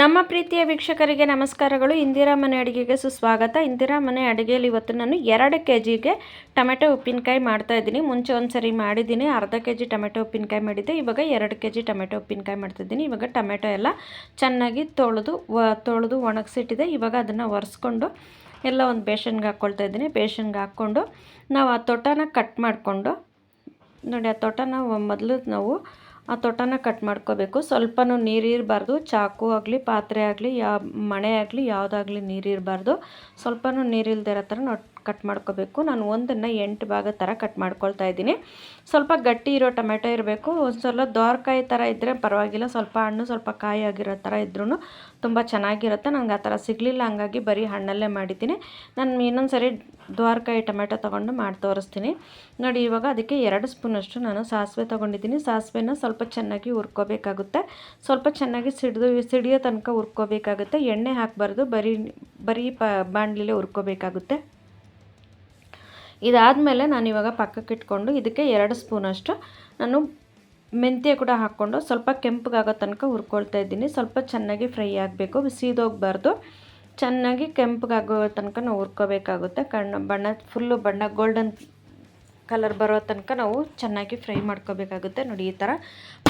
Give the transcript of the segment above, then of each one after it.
ನಮ್ಮ ಪ್ರೀತಿಯ ವೀಕ್ಷಕರಿಗೆ ನಮಸ್ಕಾರಗಳು. ಇಂದಿರಾ ಮನೆ ಅಡುಗೆಗೆ ಸುಸ್ವಾಗತ. ಇಂದಿರಾ ಮನೆ ಅಡುಗೆಯಲ್ಲಿ ಇವತ್ತು ನಾನು ಎರಡು ಕೆ ಜಿಗೆ ಟೊಮೆಟೊ ಉಪ್ಪಿನಕಾಯಿ ಮಾಡ್ತಾ ಇದ್ದೀನಿ. ಮುಂಚೆ ಒಂದು ಸರಿ ಮಾಡಿದ್ದೀನಿ. ಅರ್ಧ ಕೆ ಜಿ ಟೊಮೆಟೊ ಉಪ್ಪಿನಕಾಯಿ ಮಾಡಿದ್ದೆ. ಇವಾಗ ಎರಡು ಕೆ ಜಿ ಟೊಮೆಟೊ ಉಪ್ಪಿನಕಾಯಿ ಮಾಡ್ತಿದ್ದೀನಿ ಇವಾಗ ಟೊಮೆಟೊ ಎಲ್ಲ ಚೆನ್ನಾಗಿ ತೊಳೆದು, ವ, ತೊಳೆದು ಒಣಗಿಸಿಟ್ಟಿದೆ. ಇವಾಗ ಅದನ್ನು ಒರೆಸ್ಕೊಂಡು ಎಲ್ಲ ಒಂದು ಬೇಷನ್ಗೆ ಹಾಕ್ಕೊಳ್ತಾ ಇದ್ದೀನಿ. ಬೇಷನ್ಗೆ ಹಾಕ್ಕೊಂಡು ನಾವು ಆ ತೊಟ್ಟನ ಕಟ್ ಮಾಡಿಕೊಂಡು, ನೋಡಿ ಆ ತೊಟ್ಟನ ಮೊದಲು ನಾವು ಆ ತೊಟ್ಟನ ಕಟ್ ಮಾಡ್ಕೋಬೇಕು. ಸ್ವಲ್ಪನೂ ನೀರಿರಬಾರ್ದು ಚಾಕು ಆಗಲಿ, ಪಾತ್ರೆ ಆಗಲಿ, ಯಾ ಮಣೆ ಆಗಲಿ, ಯಾವುದಾಗಲಿ ನೀರಿರಬಾರ್ದು ಸ್ವಲ್ಪನೂ ನೀರಿಲ್ದಿರೋ ಥರ ನಾವು ಕಟ್ ಮಾಡ್ಕೋಬೇಕು. ನಾನು ಒಂದನ್ನು ಎಂಟು ಭಾಗ ಥರ ಕಟ್ ಮಾಡ್ಕೊಳ್ತಾ ಇದ್ದೀನಿ. ಸ್ವಲ್ಪ ಗಟ್ಟಿ ಇರೋ ಟೊಮೆಟೊ ಇರಬೇಕು. ಒಂದು ಸ್ವಲ್ಪ ದ್ವಾರಕಾಯಿ ಥರ ಇದ್ದರೆ ಪರವಾಗಿಲ್ಲ. ಸ್ವಲ್ಪ ಹಣ್ಣು, ಸ್ವಲ್ಪ ಕಾಯಿ ಆಗಿರೋ ಥರ ಇದ್ರೂ ತುಂಬ ಚೆನ್ನಾಗಿರುತ್ತೆ. ನನಗೆ ಆ ಥರ ಸಿಗಲಿಲ್ಲ. ಹಂಗಾಗಿ ಬರೀ ಹಣ್ಣಲ್ಲೇ ಮಾಡಿದ್ದೀನಿ. ನಾನು ಇನ್ನೊಂದು ಸರಿ ದ್ವಾರಕಾಯಿ ಟೊಮೆಟೊ ತೊಗೊಂಡು ಮಾಡಿ ತೋರಿಸ್ತೀನಿ. ನೋಡಿ, ಇವಾಗ ಅದಕ್ಕೆ ಎರಡು ಸ್ಪೂನಷ್ಟು ನಾನು ಸಾಸಿವೆ ತೊಗೊಂಡಿದ್ದೀನಿ. ಸಾಸಿವೆನ ಸ್ವಲ್ಪ ಚೆನ್ನಾಗಿ ಹುರ್ಕೋಬೇಕಾಗುತ್ತೆ. ಸ್ವಲ್ಪ ಚೆನ್ನಾಗಿ ಸಿಡಿದು, ಸಿಡಿಯೋ ತನಕ ಹುರ್ಕೋಬೇಕಾಗುತ್ತೆ. ಎಣ್ಣೆ ಹಾಕಬಾರ್ದು. ಬರೀ ಬರೀ ಪ, ಬಾಣಲಿಲೇ ಹುರ್ಕೋಬೇಕಾಗುತ್ತೆ. ಇದಾದಮೇಲೆ ನಾನು ಇವಾಗ ಪಕ್ಕಕ್ಕೆ ಇಟ್ಕೊಂಡು ಇದಕ್ಕೆ ಎರಡು ಸ್ಪೂನಷ್ಟು ನಾನು ಮೆಂತ್ಯ ಕೂಡ ಹಾಕ್ಕೊಂಡು ಸ್ವಲ್ಪ ಕೆಂಪಗಾಗೋ ತನಕ ಹುರ್ಕೊಳ್ತಾ ಇದ್ದೀನಿ. ಸ್ವಲ್ಪ ಚೆನ್ನಾಗಿ ಫ್ರೈ ಆಗಬೇಕು ಸೀದೋಗಬಾರ್ದು ಚೆನ್ನಾಗಿ ಕೆಂಪಗಾಗೋ ತನಕ ನಾವು ಹುರ್ಕೋಬೇಕಾಗುತ್ತೆ. ಕಣ್ಣು ಬಣ್ಣ, ಫುಲ್ಲು ಬಣ್ಣ, ಗೋಲ್ಡನ್ ಕಲರ್ ಬರೋ ತನಕ ನಾವು ಚೆನ್ನಾಗಿ ಫ್ರೈ ಮಾಡ್ಕೋಬೇಕಾಗುತ್ತೆ. ನೋಡಿ, ಈ ಥರ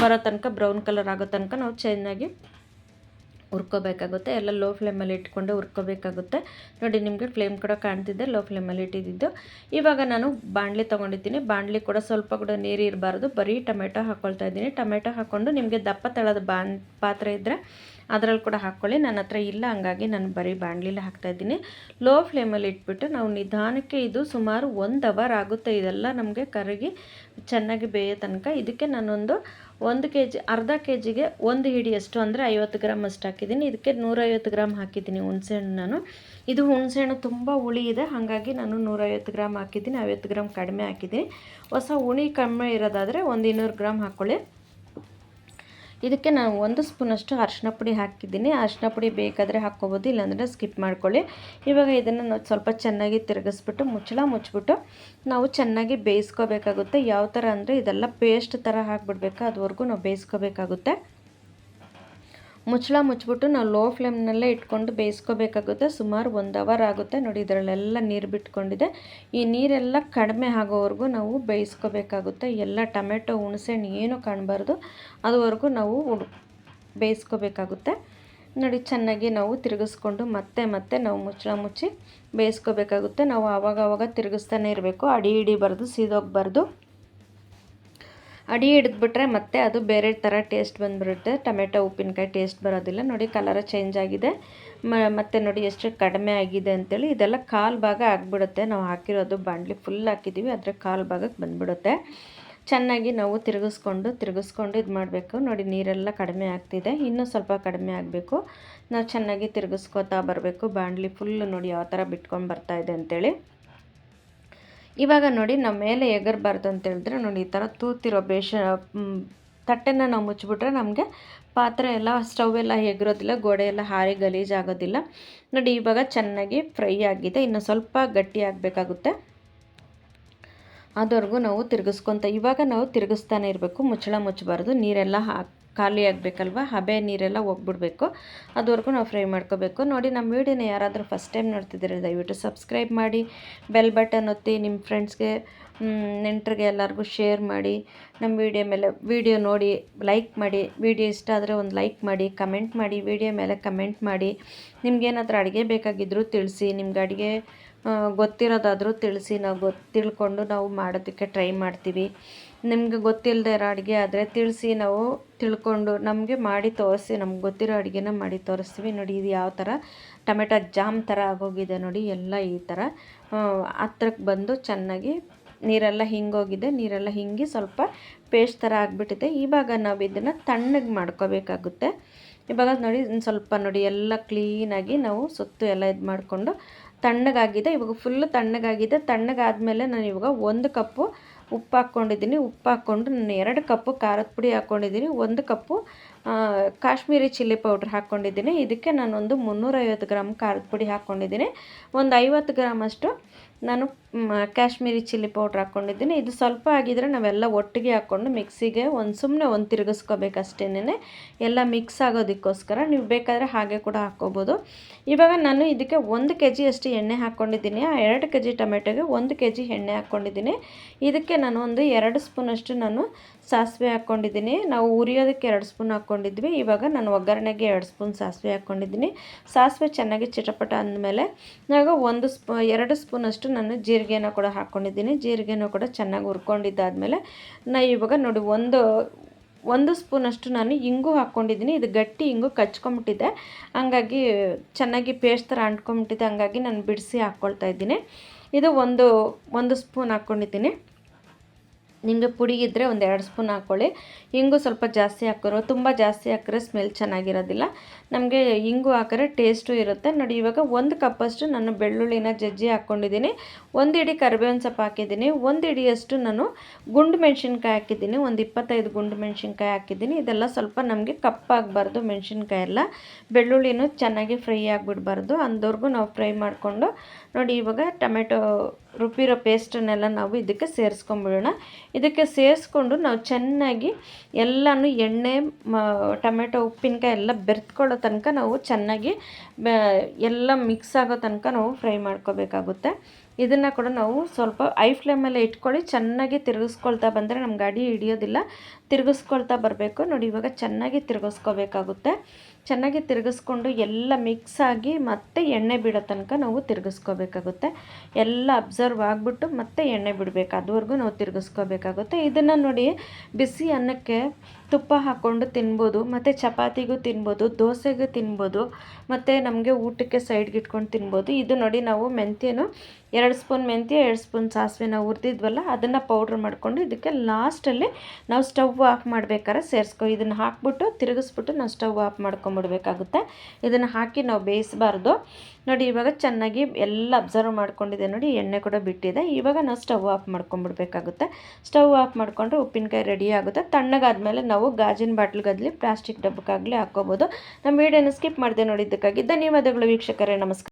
ಬರೋ ತನಕ ಬ್ರೌನ್ ಕಲರ್ ಆಗೋ ತನಕ ನಾವು ಚೆನ್ನಾಗಿ ಹುರ್ಕೋಬೇಕಾಗುತ್ತೆ. ಎಲ್ಲ ಲೋ ಫ್ಲೇಮಲ್ಲಿ ಇಟ್ಕೊಂಡು ಹುರ್ಕೋಬೇಕಾಗುತ್ತೆ. ನೋಡಿ, ನಿಮಗೆ ಫ್ಲೇಮ್ ಕೂಡ ಕಾಣ್ತಿದ್ದೆ ಲೋ ಫ್ಲೇಮಲ್ಲಿ ಇಟ್ಟಿದ್ದು. ಇವಾಗ ನಾನು ಬಾಣಲೆ ತೊಗೊಂಡಿದ್ದೀನಿ. ಬಾಣಲೆ ಕೂಡ ಸ್ವಲ್ಪ ಕೂಡ ನೀರು ಇರಬಾರ್ದು ಬರೀ ಟೊಮೆಟೊ ಹಾಕ್ಕೊಳ್ತಾ ಇದ್ದೀನಿ. ಟೊಮೆಟೊ ಹಾಕ್ಕೊಂಡು ನಿಮಗೆ ದಪ್ಪ ತಳದ ಬಾನ್ ಪಾತ್ರೆ ಇದ್ದರೆ ಅದರಲ್ಲಿ ಕೂಡ ಹಾಕ್ಕೊಳ್ಳಿ ನನ್ನ ಹತ್ರ ಇಲ್ಲ, ಹಂಗಾಗಿ ನಾನು ಬರೀ ಬಾಣಲಿಲಿ ಹಾಕ್ತಾಯಿದ್ದೀನಿ ಲೋ ಫ್ಲೇಮಲ್ಲಿ ಇಟ್ಬಿಟ್ಟು ನಾವು ನಿಧಾನಕ್ಕೆ ಇದು ಸುಮಾರು ಒಂದು ಅವರ್ ಆಗುತ್ತೆ. ಇದೆಲ್ಲ ನಮಗೆ ಕರಗಿ ಚೆನ್ನಾಗಿ ಬೇಯೋ ತನಕ. ಇದಕ್ಕೆ ನಾನೊಂದು ಒಂದು ಕೆ ಜಿ ಅರ್ಧ ಕೆ ಜಿಗೆ ಒಂದು ಹಿಡಿಯಷ್ಟು ಅಂದರೆ ಐವತ್ತು ಗ್ರಾಮ್ ಅಷ್ಟು ಹಾಕಿದ್ದೀನಿ. ಇದಕ್ಕೆ ನೂರೈವತ್ತು ಗ್ರಾಮ್ ಹಾಕಿದ್ದೀನಿ ಹುಣಸೆಹಣ್ಣು ನಾನು. ಇದು ಹುಣಸೆಹಣ್ಣು ತುಂಬ ಹುಳಿ ಇದೆ. ಹಾಗಾಗಿ ನಾನು ನೂರೈವತ್ತು ಗ್ರಾಮ್ ಹಾಕಿದ್ದೀನಿ. ಐವತ್ತು ಗ್ರಾಮ್ ಕಡಿಮೆ ಹಾಕಿದ್ದೀನಿ. ಹೊಸ ಹುಳಿ ಕಡಿಮೆ ಇರೋದಾದರೆ ಒಂದು ಇನ್ನೂರು ಗ್ರಾಮ್ ಹಾಕ್ಕೊಳ್ಳಿ ಇದಕ್ಕೆ ನಾನು ಒಂದು ಸ್ಪೂನಷ್ಟು ಅರಿಶಿನ ಪುಡಿ ಹಾಕಿದ್ದೀನಿ. ಅರಿಶಿನ ಪುಡಿ ಬೇಕಾದರೆ ಹಾಕ್ಕೋಬೋದು, ಇಲ್ಲಾಂದರೆ ಸ್ಕಿಪ್ ಮಾಡ್ಕೊಳ್ಳಿ. ಇವಾಗ ಇದನ್ನು ನಾವು ಸ್ವಲ್ಪ ಚೆನ್ನಾಗಿ ತಿರುಗಿಸ್ಬಿಟ್ಟು ಮುಚ್ಚಳ ಮುಚ್ಚಿಬಿಟ್ಟು ನಾವು ಚೆನ್ನಾಗಿ ಬೇಯಿಸ್ಕೋಬೇಕಾಗುತ್ತೆ. ಯಾವ ಥರ ಅಂದರೆ ಇದೆಲ್ಲ ಪೇಸ್ಟ್ ಥರ ಹಾಕ್ಬಿಡ್ಬೇಕು. ಅದುವರೆಗೂ ನಾವು ಬೇಯಿಸ್ಕೋಬೇಕಾಗುತ್ತೆ. ಮುಚ್ಚಳ ಮುಚ್ಚಿಬಿಟ್ಟು ನಾವು ಲೋ ಫ್ಲೇಮ್ನಲ್ಲೇ ಇಟ್ಕೊಂಡು ಬೇಯಿಸ್ಕೋಬೇಕಾಗುತ್ತೆ. ಸುಮಾರು ಒಂದು ಅವರ್ ಆಗುತ್ತೆ. ನೋಡಿ, ಇದರಲ್ಲೆಲ್ಲ ನೀರು ಬಿಟ್ಕೊಂಡಿದೆ. ಈ ನೀರೆಲ್ಲ ಕಡಿಮೆ ಆಗೋವರೆಗೂ ನಾವು ಬೇಯಿಸ್ಕೋಬೇಕಾಗುತ್ತೆ. ಎಲ್ಲ ಟೊಮೆಟೊ ಹುಣಸೆಹಣ್ಣು ಏನು ಕಾಣಬಾರ್ದು. ಅದುವರೆಗೂ ನಾವು ಬೇಯಿಸ್ಕೋಬೇಕಾಗುತ್ತೆ. ನೋಡಿ, ಚೆನ್ನಾಗಿ ನಾವು ತಿರುಗಿಸ್ಕೊಂಡು ಮತ್ತೆ ಮತ್ತೆ ನಾವು ಮುಚ್ಚಳ ಮುಚ್ಚಿ ಬೇಯಿಸ್ಕೋಬೇಕಾಗುತ್ತೆ. ನಾವು ಆವಾಗ ಆವಾಗ ತಿರುಗಿಸ್ತಾನೆ ಇರಬೇಕು. ಅಡಿ ಹಿಡಿಬಾರ್ದು ಸೀದೋಗ್ಬಾರ್ದು. ಅಡಿ ಹಿಡಿದ್ಬಿಟ್ರೆ ಮತ್ತೆ ಅದು ಬೇರೆ ಥರ ಟೇಸ್ಟ್ ಬಂದುಬಿಡುತ್ತೆ. ಟೊಮೆಟೊ, ಉಪ್ಪಿನಕಾಯಿ ಟೇಸ್ಟ್ ಬರೋದಿಲ್ಲ. ನೋಡಿ ಕಲರ್ ಚೇಂಜ್ ಆಗಿದೆ. ಮತ್ತು ನೋಡಿ ಎಷ್ಟು ಕಡಿಮೆ ಆಗಿದೆ ಅಂತೇಳಿ. ಇದೆಲ್ಲ ಕಾಲು ಭಾಗ ಆಗಿಬಿಡುತ್ತೆ. ನಾವು ಹಾಕಿರೋದು ಬಾಣಲಿ ಫುಲ್ ಹಾಕಿದ್ದೀವಿ ಆದರೆ ಕಾಲು ಭಾಗಕ್ಕೆ ಬಂದುಬಿಡುತ್ತೆ. ಚೆನ್ನಾಗಿ ನಾವು ತಿರುಗಿಸ್ಕೊಂಡು ತಿರುಗಿಸ್ಕೊಂಡು ಇದು ಮಾಡಬೇಕು. ನೋಡಿ ನೀರೆಲ್ಲ ಕಡಿಮೆ ಆಗ್ತಿದೆ. ಇನ್ನೂ ಸ್ವಲ್ಪ ಕಡಿಮೆ ಆಗಬೇಕು. ನಾವು ಚೆನ್ನಾಗಿ ತಿರುಗಿಸ್ಕೋತಾ ಬರಬೇಕು. ಬಾಣಲಿ ಫುಲ್ಲು ನೋಡಿ ಯಾವ ಥರ ಬಿಟ್ಕೊಂಡು ಬರ್ತಾಯಿದೆ ಅಂತೇಳಿ. ಇವಾಗ ನೋಡಿ ನಮ್ಮ ಮೇಲೆ ಎಗರಬಾರ್ದು ಅಂತ ಹೇಳಿದ್ರೆ ನೋಡಿ ಈ ಥರ ತೂತಿರೋ ಬೇಷ ತಟ್ಟೆನ ನಾವು ಮುಚ್ಚಿಬಿಟ್ರೆ ನಮಗೆ ಪಾತ್ರೆ ಎಲ್ಲ, ಸ್ಟವ್ ಎಲ್ಲ ಎಗರೋದಿಲ್ಲ ಗೋಡೆ ಎಲ್ಲ ಹಾರಿ ಗಲೀಜಾಗೋದಿಲ್ಲ. ನೋಡಿ ಇವಾಗ ಚೆನ್ನಾಗಿ ಫ್ರೈ ಆಗಿದೆ, ಇನ್ನು ಸ್ವಲ್ಪ ಗಟ್ಟಿ ಆಗಬೇಕಾಗುತ್ತೆ. ಅದುವರೆಗೂ ನಾವು ತಿರುಗಿಸ್ಕೊತ, ಇವಾಗ ನಾವು ತಿರುಗಿಸ್ತಾನೆ ಇರಬೇಕು, ಮುಚ್ಚಳ ಮುಚ್ಚಬಾರ್ದು, ನೀರೆಲ್ಲ ಹಾಕಿ ಖಾಲಿ ಆಗಬೇಕಲ್ವ? ಹಬೆ ನೀರೆಲ್ಲ ಹೋಗ್ಬಿಡ್ಬೇಕು. ಅದುವರೆಗೂ ನಾವು ಫ್ರೈ ಮಾಡ್ಕೋಬೇಕು. ನೋಡಿ, ನಮ್ಮ ವೀಡಿಯೋನ ಯಾರಾದರೂ ಫಸ್ಟ್ ಟೈಮ್ ನೋಡ್ತಿದ್ದೀರ, ದಯವಿಟ್ಟು ಸಬ್ಸ್ಕ್ರೈಬ್ ಮಾಡಿ ಬೆಲ್ ಬಟನ್ ಒತ್ತಿ, ನಿಮ್ಮ ಫ್ರೆಂಡ್ಸ್ಗೆ ನೆಂಟರಿಗೆ ಎಲ್ಲರಿಗೂ ಶೇರ್ ಮಾಡಿ, ನಮ್ಮ ವೀಡಿಯೋ ಮೇಲೆ, ವೀಡಿಯೋ ನೋಡಿ ಲೈಕ್ ಮಾಡಿ, ವೀಡಿಯೋ ಇಷ್ಟ ಆದರೆ ಒಂದು ಲೈಕ್ ಮಾಡಿ ಕಮೆಂಟ್ ಮಾಡಿ, ವೀಡಿಯೋ ಮೇಲೆ ಕಮೆಂಟ್ ಮಾಡಿ, ನಿಮ್ಗೇನಾದರೂ ಅಡುಗೆ ಬೇಕಾಗಿದ್ದರೂ ತಿಳಿಸಿ, ನಿಮ್ಗೆ ಅಡುಗೆ ಗೊತ್ತಿರೋದಾದರೂ ತಿಳಿಸಿ, ನಾವು ಗೊತ್ತು ತಿಳ್ಕೊಂಡು ನಾವು ಮಾಡೋದಕ್ಕೆ ಟ್ರೈ ಮಾಡ್ತೀವಿ. ನಿಮಗೆ ಗೊತ್ತಿಲ್ಲದೆ ಇರೋ ಅಡುಗೆ ಆದರೆ ತಿಳಿಸಿ, ನಾವು ತಿಳ್ಕೊಂಡು ನಮಗೆ ಮಾಡಿ ತೋರಿಸಿ, ನಮ್ಗೆ ಗೊತ್ತಿರೋ ಅಡುಗೆನ ಮಾಡಿ ತೋರಿಸ್ತೀವಿ. ನೋಡಿ ಇದು ಯಾವ ಥರ ಟೊಮೆಟೊ ಜಾಮ್ ಥರ ಆಗೋಗಿದೆ ನೋಡಿ, ಎಲ್ಲ ಈ ಥರ ಹತ್ರಕ್ಕೆ ಬಂದು ಚೆನ್ನಾಗಿ ನೀರೆಲ್ಲ ಹಿಂಗೋಗಿದೆ. ನೀರೆಲ್ಲ ಹಿಂಗಿ ಸ್ವಲ್ಪ ಪೇಸ್ಟ್ ಥರ ಆಗಿಬಿಟ್ಟಿದೆ. ಇವಾಗ ನಾವು ಇದನ್ನು ತಣ್ಣಗೆ ಮಾಡ್ಕೋಬೇಕಾಗುತ್ತೆ. ಇವಾಗ ನೋಡಿ ಸ್ವಲ್ಪ ನೋಡಿ, ಎಲ್ಲ ಕ್ಲೀನಾಗಿ ನಾವು ಸುತ್ತು ಎಲ್ಲ ಇದು ಮಾಡಿಕೊಂಡು ತಣ್ಣಗಾಗಿದೆ, ಇವಾಗ ಫುಲ್ಲು ತಣ್ಣಗಾಗಿದೆ. ತಣ್ಣಗಾದಮೇಲೆ ನಾನು ಇವಾಗ ಒಂದು ಕಪ್ಪು ಉಪ್ಪು ಹಾಕ್ಕೊಂಡಿದ್ದೀನಿ ಉಪ್ಪು ಹಾಕ್ಕೊಂಡು ನಾನು ಎರಡು ಕಪ್ಪು ಖಾರದ ಪುಡಿ ಹಾಕ್ಕೊಂಡಿದ್ದೀನಿ. ಒಂದು ಕಪ್ಪು ಕಾಶ್ಮೀರಿ ಚಿಲ್ಲಿ ಪೌಡ್ರ್ ಹಾಕ್ಕೊಂಡಿದ್ದೀನಿ. ಇದಕ್ಕೆ ನಾನೊಂದು ಮುನ್ನೂರೈವತ್ತು ಗ್ರಾಮ್ ಖಾರದ ಪುಡಿ ಹಾಕ್ಕೊಂಡಿದ್ದೀನಿ. ಒಂದು ಐವತ್ತು ಗ್ರಾಮಷ್ಟು ನಾನು ಕಾಶ್ಮೀರಿ ಚಿಲ್ಲಿ ಪೌಡ್ರ್ ಹಾಕ್ಕೊಂಡಿದ್ದೀನಿ. ಇದು ಸ್ವಲ್ಪ ಆಗಿದ್ರೆ ನಾವೆಲ್ಲ ಒಟ್ಟಿಗೆ ಹಾಕ್ಕೊಂಡು ಮಿಕ್ಸಿಗೆ ಒಂದು ಸುಮ್ಮನೆ ಒಂದು ತಿರುಗಿಸ್ಕೋಬೇಕು ಅಷ್ಟೇನೆ ಎಲ್ಲ ಮಿಕ್ಸ್ ಆಗೋದಕ್ಕೋಸ್ಕರ ನೀವು ಬೇಕಾದರೆ ಹಾಗೆ ಕೂಡ ಹಾಕ್ಕೋಬೋದು. ಇವಾಗ ನಾನು ಇದಕ್ಕೆ ಒಂದು ಕೆ ಜಿಯಷ್ಟು ಎಣ್ಣೆ ಹಾಕ್ಕೊಂಡಿದ್ದೀನಿ. ಆ ಎರಡು ಕೆ ಜಿ ಟೊಮೆಟೊಗೆ ಒಂದು ಕೆ ಜಿ ಎಣ್ಣೆ ಹಾಕ್ಕೊಂಡಿದ್ದೀನಿ. ಇದಕ್ಕೆ ನಾನು ಒಂದು ಎರಡು ಸ್ಪೂನಷ್ಟು ನಾನು ಸಾಸಿವೆ ಹಾಕ್ಕೊಂಡಿದ್ದೀನಿ. ನಾವು ಉರಿಯೋದಕ್ಕೆ ಎರಡು ಸ್ಪೂನ್ ಹಾಕ್ಕೊಂಡಿದ್ವಿ. ಇವಾಗ ನಾನು ಒಗ್ಗರಣೆಗೆ ಎರಡು ಸ್ಪೂನ್ ಸಾಸಿವೆ ಹಾಕ್ಕೊಂಡಿದ್ದೀನಿ. ಸಾಸಿವೆ ಚೆನ್ನಾಗಿ ಚಿಟಪಟ ಅಂದಮೇಲೆ ಇವಾಗ ಒಂದು ಸ್ಪೂ, ಎರಡು ಸ್ಪೂನಷ್ಟು ನಾನು ಜೀರಿಗೆನ ಕೂಡ ಹಾಕ್ಕೊಂಡಿದ್ದೀನಿ. ಜೀರಿಗೆನೂ ಕೂಡ ಚೆನ್ನಾಗಿ ಹುರ್ಕೊಂಡಿದ್ದಾದಮೇಲೆ ನಾ ಇವಾಗ ನೋಡಿ ಒಂದು ಒಂದು ಸ್ಪೂನಷ್ಟು ನಾನು ಇಂಗು ಹಾಕ್ಕೊಂಡಿದ್ದೀನಿ. ಇದು ಗಟ್ಟಿ ಇಂಗು ಕಚ್ಕೊಂಬಿಟ್ಟಿದೆ. ಹಂಗಾಗಿ ಚೆನ್ನಾಗಿ ಪೇಸ್ಟ್ ಥರ ಅಂಟ್ಕೊಂಬಿಟ್ಟಿದೆ. ಹಂಗಾಗಿ ನಾನು ಬಿಡಿಸಿ ಹಾಕ್ಕೊಳ್ತಾ ಇದ್ದೀನಿ. ಇದು ಒಂದು ಒಂದು ಸ್ಪೂನ್ ಹಾಕ್ಕೊಂಡಿದ್ದೀನಿ. ನಿಮಗೆ ಪುಡಿ ಇದ್ದರೆ ಒಂದು ಎರಡು ಸ್ಪೂನ್ ಹಾಕ್ಕೊಳ್ಳಿ ಇಂಗು ಸ್ವಲ್ಪ ಜಾಸ್ತಿ ಹಾಕಿರೋ, ತುಂಬ ಜಾಸ್ತಿ ಹಾಕಿದ್ರೆ ಸ್ಮೆಲ್ ಚೆನ್ನಾಗಿರೋದಿಲ್ಲ. ನಮಗೆ ಇಂಗು ಹಾಕಿದ್ರೆ ಟೇಸ್ಟು ಇರುತ್ತೆ. ನೋಡಿ, ಇವಾಗ ಒಂದು ಕಪ್ಪಷ್ಟು ನಾನು ಬೆಳ್ಳುಳ್ಳಿನ ಜಜ್ಜಿ ಹಾಕ್ಕೊಂಡಿದ್ದೀನಿ ಒಂದು ಇಡಿ ಕರಿಬೇವಿನ ಸೊಪ್ಪು ಹಾಕಿದ್ದೀನಿ. ಒಂದು ಇಡಿಯಷ್ಟು ನಾನು ಗುಂಡು ಮೆಣಸಿನ್ಕಾಯಿ ಹಾಕಿದ್ದೀನಿ. ಒಂದು ಇಪ್ಪತ್ತೈದು ಗುಂಡು ಮೆಣಸಿನ್ಕಾಯಿ ಹಾಕಿದ್ದೀನಿ. ಇದೆಲ್ಲ ಸ್ವಲ್ಪ ನಮಗೆ ಕಪ್ಪಾಗಬಾರ್ದು ಮೆಣಸಿನ್ಕಾಯಿ ಎಲ್ಲ. ಬೆಳ್ಳುಳ್ಳಿನೂ ಚೆನ್ನಾಗಿ ಫ್ರೈ ಆಗಿಬಿಡ್ಬಾರ್ದು. ಅಂದವ್ರಿಗೂ ನಾವು ಫ್ರೈ ಮಾಡಿಕೊಂಡು ನೋಡಿ, ಇವಾಗ ಟೊಮೆಟೊ, ರುಬ್ಬಿರೋ ಪೇಸ್ಟನ್ನೆಲ್ಲ ನಾವು ಇದಕ್ಕೆ ಸೇರಿಸ್ಕೊಂಬಿಡೋಣ. ಇದಕ್ಕೆ ಸೇರಿಸ್ಕೊಂಡು ನಾವು ಚೆನ್ನಾಗಿ ಎಲ್ಲನೂ ಎಣ್ಣೆ, ಮ, ಟೊಮೆಟೊ, ಉಪ್ಪಿನಕಾಯಿ ಎಲ್ಲ ಬೆರೆತ್ಕೊಳ್ಳೋ ತನಕ ನಾವು ಚೆನ್ನಾಗಿ ಎಲ್ಲ ಮಿಕ್ಸ್ ಆಗೋ ತನಕ ನಾವು ಫ್ರೈ ಮಾಡ್ಕೋಬೇಕಾಗುತ್ತೆ. ಇದನ್ನು ಕೂಡ ನಾವು ಸ್ವಲ್ಪ ಐ ಫ್ಲೇಮಲ್ಲೇ ಇಟ್ಕೊಳ್ಳಿ, ಚೆನ್ನಾಗಿ ತಿರುಗಿಸ್ಕೊಳ್ತಾ ಬಂದರೆ ನಮ್ಮ ಗಾಡಿ ಹಿಡಿಯೋದಿಲ್ಲ. ತಿರುಗಿಸ್ಕೊಳ್ತಾ ಬರಬೇಕು. ನೋಡಿ ಇವಾಗ ಚೆನ್ನಾಗಿ ತಿರುಗಿಸ್ಕೋಬೇಕಾಗುತ್ತೆ. ಚೆನ್ನಾಗಿ ತಿರುಗಿಸ್ಕೊಂಡು ಎಲ್ಲ ಮಿಕ್ಸ್ ಆಗಿ ಮತ್ತೆ ಎಣ್ಣೆ ಬಿಡೋ ತನಕ ನಾವು ತಿರುಗಿಸ್ಕೋಬೇಕಾಗುತ್ತೆ. ಎಲ್ಲ ಅಬ್ಸರ್ವ್ ಆಗಿಬಿಟ್ಟು ಮತ್ತೆ ಎಣ್ಣೆ ಬಿಡಬೇಕು. ಅದುವರೆಗೂ ನಾವು ತಿರುಗಿಸ್ಕೋಬೇಕಾಗುತ್ತೆ. ಇದನ್ನು ನೋಡಿ ಬಿಸಿ ಅನ್ನಕ್ಕೆ ತುಪ್ಪ ಹಾಕ್ಕೊಂಡು ತಿನ್ಬೋದು, ಮತ್ತು ಚಪಾತಿಗೂ ತಿನ್ಬೋದು, ದೋಸೆಗೂ ತಿನ್ಬೋದು, ಮತ್ತು ನಮಗೆ ಊಟಕ್ಕೆ ಸೈಡ್ಗೆ ಇಟ್ಕೊಂಡು ತಿನ್ಬೋದು. ಇದು ನೋಡಿ ನಾವು ಮೆಂತ್ಯನು ಎರಡು ಸ್ಪೂನ್ ಮೆಂತ್ಯ, ಎರಡು ಸ್ಪೂನ್ ಸಾಸಿವೆನ ಹುರಿದಿದ್ವಲ್ಲ, ಅದನ್ನು ಪೌಡ್ರ್ ಮಾಡಿಕೊಂಡು ಇದಕ್ಕೆ ಲಾಸ್ಟಲ್ಲಿ ನಾವು ಸ್ಟವ್ ಆಫ್ ಮಾಡ್ಬೇಕಾದ್ರೆ ಸೇರಿಸ್ಕೊ ಇದನ್ನು ಹಾಕ್ಬಿಟ್ಟು ತಿರುಗಿಸ್ಬಿಟ್ಟು ನಾವು ಸ್ಟವ್ ಆಫ್ ಮಾಡ್ಕೊಂಬಿಡ್ಬೇಕಾಗುತ್ತೆ. ಇದನ್ನು ಹಾಕಿ ನಾವು ಬೇಯಿಸಬಾರ್ದು. ನೋಡಿ, ಇವಾಗ ಚೆನ್ನಾಗಿ ಎಲ್ಲ ಅಬ್ಸರ್ವ್ ಮಾಡ್ಕೊಂಡಿದೆ ನೋಡಿ, ಎಣ್ಣೆ ಕೂಡ ಬಿಟ್ಟಿದೆ. ಇವಾಗ ನಾವು ಸ್ಟವ್ ಆಫ್ ಮಾಡ್ಕೊಂಬಿಡ್ಬೇಕಾಗುತ್ತೆ. ಸ್ಟವ್ ಆಫ್ ಮಾಡಿಕೊಂಡ್ರೆ ಉಪ್ಪಿನಕಾಯಿ ರೆಡಿ ಆಗುತ್ತೆ. ತಣ್ಣಗಾದ್ಮೇಲೆ ನಾವು ಗಾಜಿನ ಬಾಟ್ಲಿಗಾಗಲಿ ಪ್ಲಾಸ್ಟಿಕ್ ಡಬ್ಬಕ್ಕಾಗಲಿ ಹಾಕ್ಕೋಬೋದು. ನಮ್ಮ ವೀಡಿಯೋನ ಸ್ಕಿಪ್ ಮಾಡಿದೆ ನೋಡಿದ್ದಕ್ಕಾಗಿ ಧನ್ಯವಾದಗಳು ವೀಕ್ಷಕರೇ. ನಮಸ್ಕಾರ.